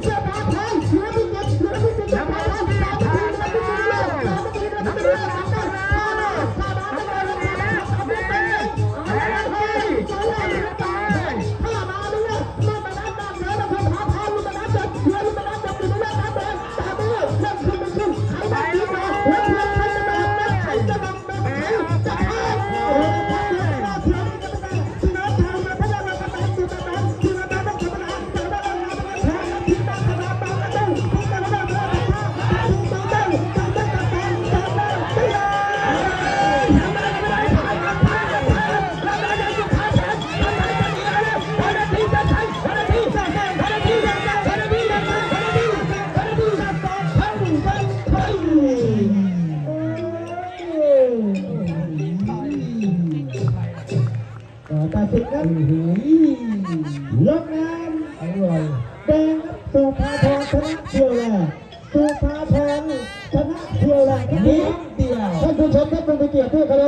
Step. ครับอื้อหืยลงน้อร่อยแดงครับสุภาพรชนะเที่ยวแรกสุภาพรชนะเที่ยวแรกครับนิดเดียวท่านผู้ชมครับเป็นเกียรติด้วยครับ